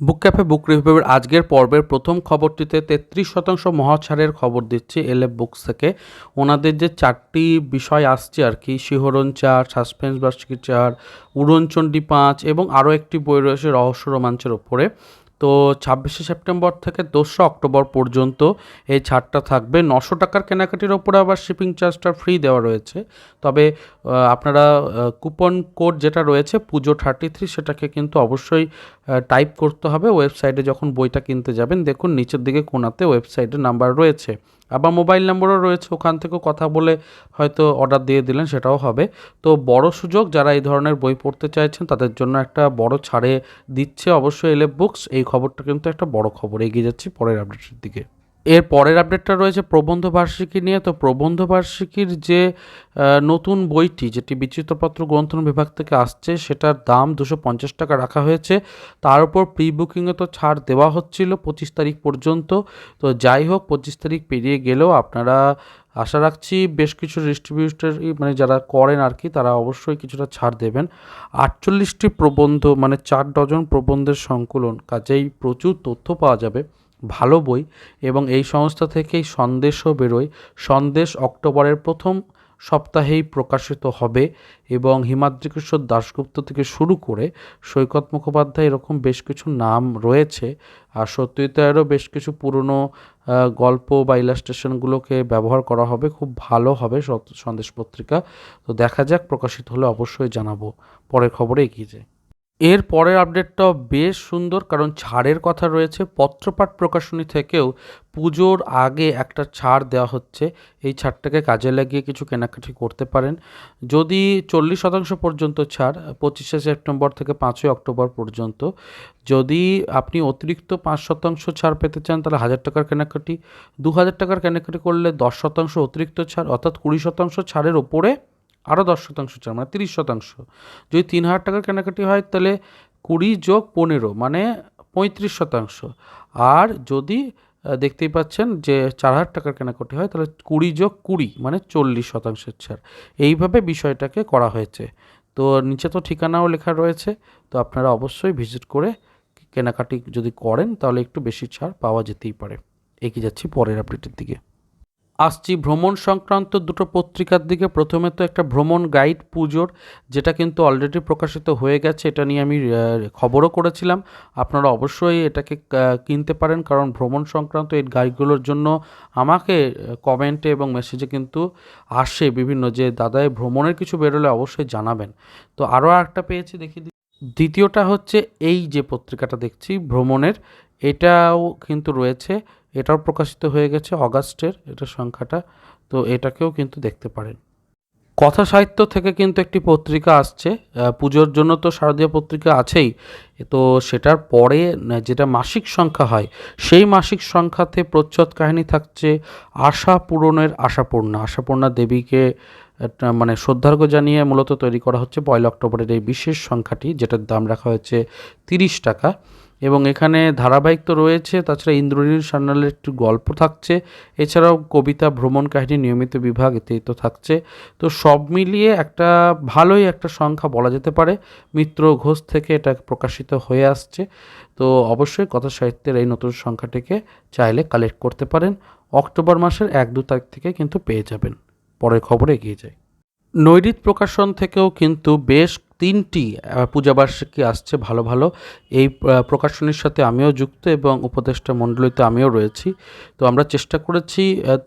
বুক cafe, বুক রিভিউয়ের আজকের পর্বের প্রথম খবরটিতে তেত্রিশ শতাংশ মহাছাড়ের খবর দিচ্ছি এলএফ বুকস থেকে। ওনাদের যে চারটি বিষয় আসছে আর কি, শিহরণ চার, সাসপেন্স বার্ষিকী চার উড়নচণ্ডী পাঁচ এবং আরও একটি বই রয়েছে রহস্য রোমাঞ্চের ওপরে। তো ছাব্বিশে সেপ্টেম্বর থেকে দোসরা অক্টোবর পর্যন্ত এই ছাড়টা থাকবে। নশো টাকার কেনাকাটির ওপরে আবার শিপিং চার্জটা ফ্রি দেওয়া রয়েছে। তবে আপনারা কুপন কোড যেটা রয়েছে, পুজো থার্টি থ্রি সেটাকে কিন্তু অবশ্যই টাইপ করতে হবে। ওয়েবসাইটে যখন বইটা কিনতে যাবেন, দেখুন নিচের দিকে কোনাতে ওয়েবসাইটের নাম্বার রয়েছে। আবার মোবাইল নম্বরও রয়েছে, ওখান থেকেও কথা বলে হয়তো অর্ডার দিয়ে দিলেন, সেটাও হবে। তো বড় সুযোগ যারা এই ধরনের বই পড়তে চাইছেন, তাদের জন্য একটা বড় ছাড়ে দিচ্ছে অবশ্যই এলে বুকস। এই খবরটা কিন্তু একটা বড় খবর। এগিয়ে যাচ্ছি পরের আপডেটের দিকে। এর পরের আপডেটটা রয়েছে প্রবন্ধ বার্ষিকী নিয়ে। তো প্রবন্ধ বার্ষিকীর যে নতুন বইটি, যেটি বিচিত্রপত্র গ্রন্থন বিভাগ থেকে আসছে, সেটার দাম দুশো পঞ্চাশ টাকা রাখা হয়েছে। তার উপর প্রি বুকিংয়ে তো ছাড় দেওয়া হচ্ছিল পঁচিশ তারিখ পর্যন্ত। তো যাই হোক, পঁচিশ তারিখ পেরিয়ে গেলেও আপনারা আশা রাখছি বেশ কিছু ডিস্ট্রিবিউটার মানে যারা করেন আর কি, তারা অবশ্যই কিছুটা ছাড় দেবেন। আটচল্লিশটি প্রবন্ধ মানে চার ডজন প্রবন্ধের সংকলন, কাজেই প্রচুর তথ্য পাওয়া যাবে। ভালো বই এবং এই সংস্থা থেকেই সন্দেশও বেরোয়। সন্দেশ অক্টোবরের প্রথম সপ্তাহেই প্রকাশিত হবে এবং হিমাদ্রি কিশোর দাশগুপ্ত থেকে শুরু করে সৈকত মুখোপাধ্যায় এরকম বেশ কিছু নাম রয়েছে। আর সত্যজিতেরও বেশ কিছু পুরনো গল্প বা ইলাস্ট্রেশনগুলোকে ব্যবহার করা হবে। খুব ভালো হবে সন্দেশ পত্রিকা। তো দেখা যাক, প্রকাশিত হলে অবশ্যই জানাব। পরের খবরে এগিয়ে যায় এর পরের আপডেটটাও বেশ সুন্দর, কারণ ছাড়ের কথা রয়েছে। পত্রপাঠ প্রকাশনী থেকেও পুজোর আগে একটা ছাড় দেওয়া হচ্ছে। এই ছাড়টাকে কাজে লাগিয়ে কিছু কেনাকাটি করতে পারেন। যদি চল্লিশ শতাংশ পর্যন্ত ছাড়, পঁচিশে সেপ্টেম্বর থেকে পাঁচই অক্টোবর পর্যন্ত। যদি আপনি অতিরিক্ত পাঁচ শতাংশ ছাড় পেতে চান, তাহলে হাজার টাকার কেনাকাটি। দু হাজার টাকার কেনাকাটি করলে দশ শতাংশ অতিরিক্ত ছাড়, অর্থাৎ কুড়ি শতাংশ ছাড়ের ওপরে আরও দশ শতাংশ ছাড় মানে তিরিশ শতাংশ। যদি তিন হাজার টাকার কেনাকাটি হয়, তাহলে কুড়ি যোগ পনেরো মানে পঁয়ত্রিশ শতাংশ। আর যদি দেখতেই পাচ্ছেন যে চার হাজার টাকার কেনাকাটি হয়, তাহলে কুড়ি যোগ কুড়ি মানে চল্লিশ শতাংশের ছাড়। এইভাবে বিষয়টাকে করা হয়েছে। তো নিচে তো ঠিকানাও লেখা রয়েছে, তো আপনারা অবশ্যই ভিজিট করে কেনাকাটি যদি করেন, তাহলে একটু বেশি ছাড় পাওয়া যেতেই পারে। এগিয়ে যাচ্ছি পরের আপডেটের দিকে। আসছি ভ্রমণ সংক্রান্ত দুটো পত্রিকার দিকে। প্রথমে তো একটা ভ্রমণ গাইড পুজোর, যেটা কিন্তু অলরেডি প্রকাশিত হয়ে গেছে, এটা নিয়ে আমি খবরও করেছিলাম। আপনারা অবশ্যই এটাকে কিনতে পারেন, কারণ ভ্রমণ সংক্রান্ত এই গাইডগুলোর জন্য আমাকে কমেন্টে এবং মেসেজে কিন্তু আসে বিভিন্ন যে দাদায় ভ্রমণের কিছু বেরোলে অবশ্যই জানাবেন। তো আরও একটা পেয়েছি, দেখি দ্বিতীয়টা হচ্ছে এই যে পত্রিকাটা দেখছি ভ্রমণের, এটাও কিন্তু রয়েছে। এটাও প্রকাশিত হয়ে গেছে অগাস্টের এটার সংখ্যাটা, তো এটাকেও কিন্তু দেখতে পারেন। কথা সাহিত্য থেকে কিন্তু একটি পত্রিকা আসছে পুজোর জন্য তো শারদীয় পত্রিকা আছেই, তো সেটার পরে যেটা মাসিক সংখ্যা হয়, সেই মাসিক সংখ্যাতে প্রচ্ছদ কাহিনী থাকছে আশা পূরণের আশাপূর্ণা। আশাপূর্ণা দেবীকে মানে শ্রদ্ধার্ঘ্য জানিয়ে মূলত তৈরি করা হচ্ছে পয়লা অক্টোবরের এই বিশেষ সংখ্যাটি, যেটার দাম রাখা হয়েছে তিরিশ টাকা। এবং এখানে ধারাবাহিক তো রয়েছে, তাছাড়া ইন্দ্রনীল সান্যালের একটু গল্প থাকছে। এছাড়াও কবিতা, ভ্রমণ কাহিনী, নিয়মিত বিভাগ ইত্যাদি তো থাকছে। তো সব মিলিয়ে একটা ভালোই একটা সংখ্যা বলা যেতে পারে। মিত্র ঘোষ থেকে এটা প্রকাশিত হয়ে আসছে। তো অবশ্যই কথা সাহিত্যের এই নতুন সংখ্যাটিকে চাইলে কালেক্ট করতে পারেন। অক্টোবর মাসের এক দু তারিখ থেকে কিন্তু পেয়ে যাবেন। পরের খবরে এগিয়ে যায় নৈরিত প্রকাশন থেকেও কিন্তু বেশ তিনটি পূজাবার্ষিকী আসছে ভালো ভালো। এই প্রকাশনীর সাথে আমিও যুক্ত এবং উপদেষ্টা মণ্ডলীতে আমিও রয়েছি। তো আমরা চেষ্টা করেছি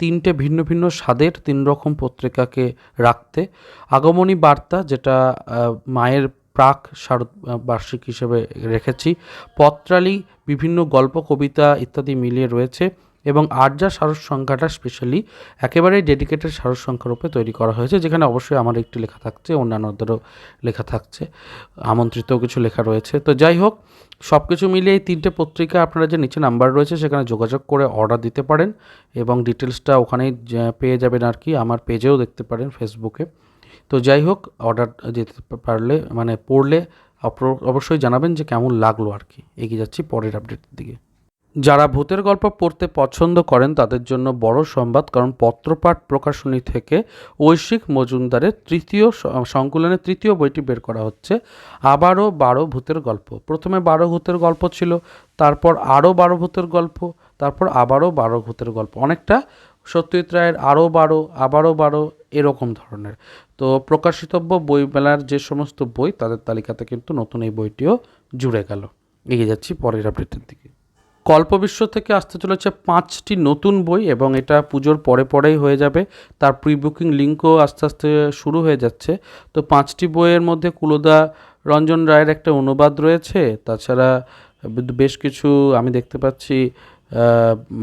তিনটে ভিন্ন ভিন্ন স্বাদের তিন রকম পত্রিকাকে রাখতে। আগমনী বার্তা যেটা মায়ের প্রাক শারদ বার্ষিক হিসেবে রেখেছি। পত্রালি, বিভিন্ন গল্প, কবিতা ইত্যাদি মিলিয়ে রয়েছে। এবং আর্যা সারস সংখ্যাটা স্পেশালি একেবারেই ডেডিকেটেড সারস সংখ্যার উপরে তৈরি করা হয়েছে, যেখানে অবশ্যই আমার একটি লেখা থাকছে, অন্যান্যদেরও লেখা থাকছে আমন্ত্রিতও কিছু লেখা রয়েছে। তো যাই হোক সব কিছু মিলিয়ে এই তিনটে পত্রিকা আপনারা যে নিচে নাম্বার রয়েছে সেখানে যোগাযোগ করে অর্ডার দিতে পারেন এবং ডিটেলসটা ওখানেই পেয়ে যাবেন আর কি, আমার পেজেও দেখতে পারেন ফেসবুকে তো যাই হোক অর্ডার যেতে পারলে মানে পড়লে অবশ্যই জানাবেন যে কেমন লাগল আর কি। এগিয়ে যাচ্ছি পরের আপডেটের দিকে। যারা ভূতের গল্প পড়তে পছন্দ করেন তাদের জন্য বড় সংবাদ, কারণ পত্রপাঠ প্রকাশনী থেকে ঐশিক মজুমদারের তৃতীয় সংকলনের তৃতীয় বইটি বের করা হচ্ছে। আবারও বারো ভূতের গল্প। প্রথমে বারো ভূতের গল্প ছিল, তারপর আরও বারো ভূতের গল্প, তারপর আবারও বারো ভূতের গল্প। অনেকটা সত্যজিৎ রায়ের আরও বারো, আবারও বারো, এরকম ধরনের। তো প্রকাশিতব্য বইমেলার যে সমস্ত বই, তাদের তালিকাতে কিন্তু নতুন এই বইটিও জুড়ে গেল। এগিয়ে যাচ্ছি পরের আপডেটের দিকে। কল্পবিশ্ব থেকে আসতে চলেছে পাঁচটি নতুন বই এবং এটা পুজোর পরে পরেই হয়ে যাবে। তার প্রি বুকিং লিঙ্কও আস্তে আস্তে শুরু হয়ে যাচ্ছে। তো পাঁচটি বইয়ের মধ্যে কুলদা, রঞ্জন রায়ের একটা অনুবাদ রয়েছে। তাছাড়া বেশ কিছু আমি দেখতে পাচ্ছি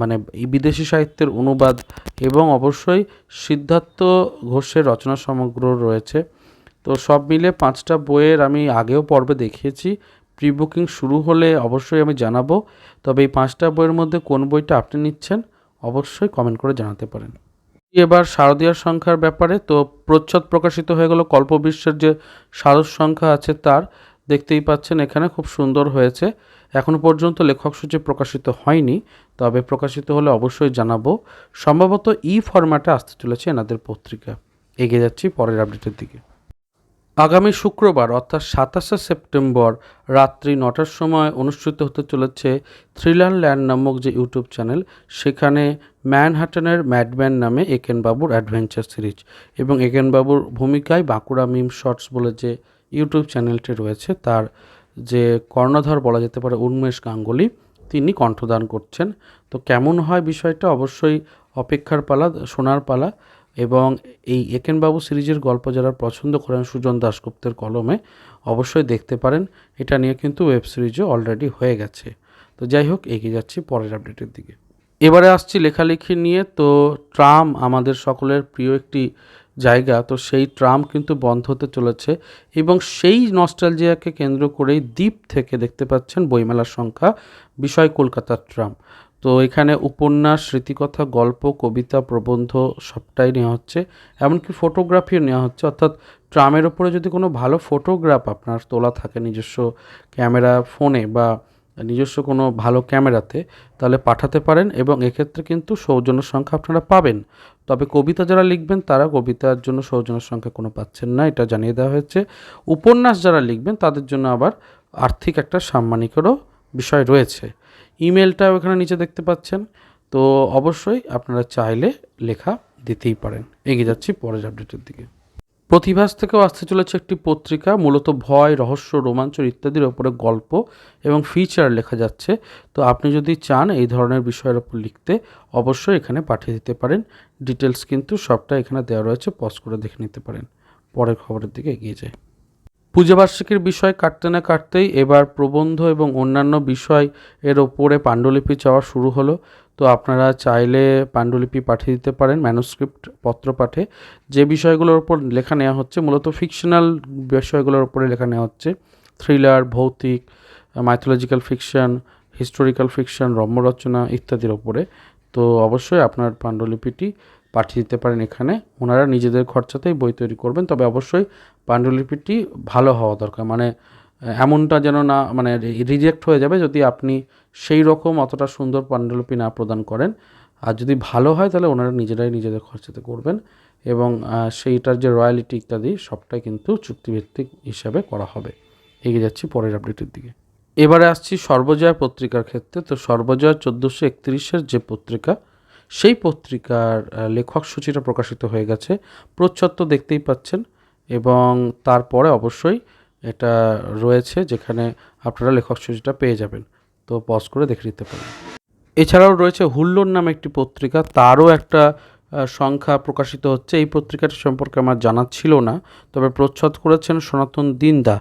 মানে বিদেশি সাহিত্যের অনুবাদ এবং অবশ্যই সিদ্ধার্থ ঘোষের রচনা সমগ্র রয়েছে। তো সব মিলে পাঁচটা বইয়ের আমি আগেও পর্বে দেখিয়েছি। প্রি বুকিং শুরু হলে অবশ্যই আমি জানাব, তবে এই পাঁচটা বইয়ের মধ্যে কোন বইটা আপনি নিচ্ছেন অবশ্যই কমেন্ট করে জানাতে পারেন। এবার শারদীয়ার সংখ্যার ব্যাপারে, তো প্রচ্ছদ প্রকাশিত হয়ে গেল কল্পবিশ্বের যে শারদ সংখ্যা আছে তার, দেখতেই পাচ্ছেন এখানে খুব সুন্দর হয়েছে। এখনও পর্যন্ত লেখক সূচি প্রকাশিত হয়নি, তবে প্রকাশিত হলে অবশ্যই জানাব। সম্ভবত ই ফরম্যাটে আসতে চলেছে এনাদের পত্রিকা। এগিয়ে যাচ্ছি পরের আপডেটের দিকে। আগামী শুক্রবার, অর্থাৎ সাতাশে সেপ্টেম্বর রাত্রি নটার সময় অনুষ্ঠিত হতে চলেছে থ্রিলার ল্যান্ড নামক যে ইউটিউব চ্যানেল, সেখানে ম্যানহাটনের ম্যাডম্যান নামে একেন বাবুর অ্যাডভেঞ্চার সিরিজ এবং একেন বাবুর ভূমিকায় বাঁকুড়া মিম শর্টস বলে যে ইউটিউব চ্যানেলটি রয়েছে, তার যে কর্ণধার বলা যেতে পারে উন্মেষ গাঙ্গুলি, তিনি কণ্ঠদান করছেন। তো কেমন হয় বিষয়টা? অবশ্যই অপেক্ষার পালা, শোনার পালা। এবং এই একেনবাবু সিরিজের গল্প যারা পছন্দ করেন সুজন দাশগুপ্তের কলমে, অবশ্যই দেখতে পারেন। এটা নিয়ে কিন্তু ওয়েব সিরিজও অলরেডি হয়ে গেছে। তো যাই হোক, এগিয়ে যাচ্ছি পরের আপডেটের দিকে। এবারে আসছি লেখালেখি নিয়ে। তো ট্রাম আমাদের সকলের প্রিয় একটি জায়গা। তো সেই ট্রাম কিন্তু বন্ধ হতে চলেছে এবং সেই নস্টালজিয়াকে কেন্দ্র করেই দ্বীপ থেকে দেখতে পাচ্ছেন বইমেলার সংখ্যা, বিষয় কলকাতার ট্রাম। তো এখানে উপন্যাস, স্মৃতিকথা, গল্প, কবিতা, প্রবন্ধ সবটাই নেওয়া হচ্ছে। এমনকি ফটোগ্রাফিও নেওয়া হচ্ছে। অর্থাৎ ট্রামের ওপরে যদি কোনো ভালো ফটোগ্রাফ আপনার তোলা থাকে নিজস্ব ক্যামেরা ফোনে বা নিজস্ব কোনো ভালো ক্যামেরাতে, তাহলে পাঠাতে পারেন এবং এক্ষেত্রে কিন্তু সৌজন্য সংখ্যা আপনারা পাবেন। তবে কবিতা যারা লিখবেন, তারা কবিতার জন্য সৌজন্য সংখ্যা কোনো পাচ্ছেন না, এটা জানিয়ে দেওয়া হয়েছে। উপন্যাস যারা লিখবেন, তাদের জন্য আবার আর্থিক একটা সাম্মানিকেরও বিষয় রয়েছে। ইমেলটাও এখানে নিচে দেখতে পাচ্ছেন। তো অবশ্যই আপনারা চাইলে লেখা দিতেই পারেন। এগিয়ে যাচ্ছি পরের আপডেটের দিকে। প্রতিভাস থেকেও আসতে চলেছে একটি পত্রিকা, মূলত ভয়, রহস্য, রোমাঞ্চ ইত্যাদির ওপরে গল্প এবং ফিচার লেখা যাচ্ছে। তো আপনি যদি চান এই ধরনের বিষয়ের ওপর লিখতে, অবশ্যই এখানে পাঠিয়ে দিতে পারেন। ডিটেলস কিন্তু সবটা এখানে দেওয়া রয়েছে পজ করে দেখে নিতে পারেন। পরের খবরের দিকে এগিয়ে যায় পূজাবার্ষিকীর বিষয় কাটতে না কাটতেই এবার প্রবন্ধ এবং অন্যান্য বিষয় এর ওপরে পাণ্ডুলিপি চাওয়া শুরু হলো। তো আপনারা চাইলে পাণ্ডুলিপি পাঠিয়ে দিতে পারেন ম্যানুস্ক্রিপ্ট পত্র পাঠে যে বিষয়গুলোর ওপর লেখা নেওয়া হচ্ছে, মূলত ফিকশনাল বিষয়গুলোর ওপরে লেখা নেওয়া হচ্ছে। থ্রিলার ভৌতিক মাইথোলজিক্যাল ফিকশন হিস্টোরিক্যাল ফিকশন রম্যরচনা ইত্যাদির ওপরে। তো অবশ্যই আপনার পাণ্ডুলিপিটি পাঠিয়ে দিতে পারেন এখানে। ওনারা নিজেদের খরচাতেই বই তৈরি করবেন। তবে অবশ্যই পাণ্ডুলিপিটি ভালো হওয়া দরকার। মানে এমনটা যেন না মানে রিজেক্ট হয়ে যাবে যদি আপনি সেই রকম অতটা সুন্দর পাণ্ডুলিপি না প্রদান করেন। আর যদি ভালো হয় তাহলে ওনারা নিজেরাই নিজেদের খরচাতে করবেন এবং সেইটার যে রয়্যালিটি ইত্যাদি সবটাই কিন্তু চুক্তিভিত্তিক হিসাবে করা হবে। এগিয়ে যাচ্ছি পরের আপডেটের দিকে। এবারে আসছি সর্বজয়া পত্রিকার ক্ষেত্রে। তো সর্বজয়া চোদ্দোশো একত্রিশের যে পত্রিকা সেই পত্রিকার লেখক সূচিটা প্রকাশিত হয়ে গেছে। প্রচ্ছদ তো দেখতেই পাচ্ছেন এবং তারপরে অবশ্যই এটা রয়েছে যেখানে আপনারা লেখক সূচিটা পেয়ে যাবেন। তো পজ করে দেখে নিতে পারেন। এছাড়াও রয়েছে হুল্লোর নামে একটি পত্রিকা, তারও একটা সংখ্যা প্রকাশিত হচ্ছে। এই পত্রিকাটি সম্পর্কে আমার জানা ছিল না, তবে প্রচ্ছদ করেছেন সনাতন দিনদা।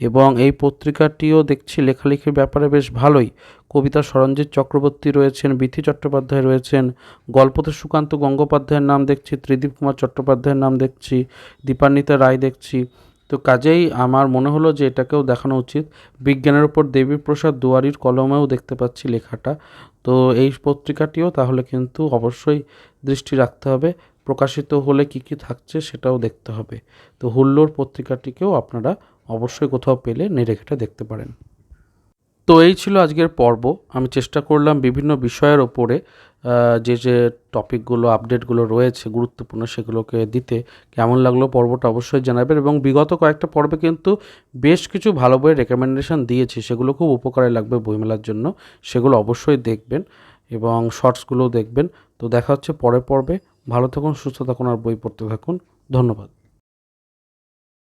এবং এই পত্রিকাটিও দেখছি লেখালেখির ব্যাপারে বেশ ভালোই। কবিতা সরঞ্জিৎ চক্রবর্তী রয়েছেন, বিথি চট্টোপাধ্যায় রয়েছেন, গল্পতে সুকান্ত গঙ্গোপাধ্যায়ের নাম দেখছি, ত্রিদীপ কুমার চট্টোপাধ্যায়ের নাম দেখছি, দীপান্বিতা রায় দেখছি। তো কাজেই আমার মনে হলো যে এটাকেও দেখানো উচিত। বিজ্ঞানের উপর দেবীপ্রসাদ দুয়ারির কলমেও দেখতে পাচ্ছি লেখাটা। তো এই পত্রিকাটিও তাহলে কিন্তু অবশ্যই দৃষ্টি রাখতে হবে। প্রকাশিত হলে কি কি থাকছে সেটাও দেখতে হবে। তো হুল্লোর পত্রিকাটিকেও আপনারা অবশ্যই কোথাও পেলে নেড়ে ঘেটে দেখতে পারেন। তো এই ছিল আজকের পর্ব। আমি চেষ্টা করলাম বিভিন্ন বিষয়ের ওপরে যে যে টপিকগুলো, আপডেটগুলো রয়েছে গুরুত্বপূর্ণ সেগুলোকে দিতে। কেমন লাগল পর্বটা অবশ্যই জানাবেন এবং বিগত কয়েকটা পর্বে কিন্তু বেশ কিছু ভালো বইয়ের রেকমেন্ডেশন দিয়েছি। সেগুলো খুব উপকারে লাগবে বইমেলার জন্য। সেগুলো অবশ্যই দেখবেন এবং শর্টসগুলোও দেখবেন। তো দেখা হচ্ছে পরের পর্বে। ভালো থাকুন, সুস্থ থাকুন আর বই পড়তে থাকুন। ধন্যবাদ।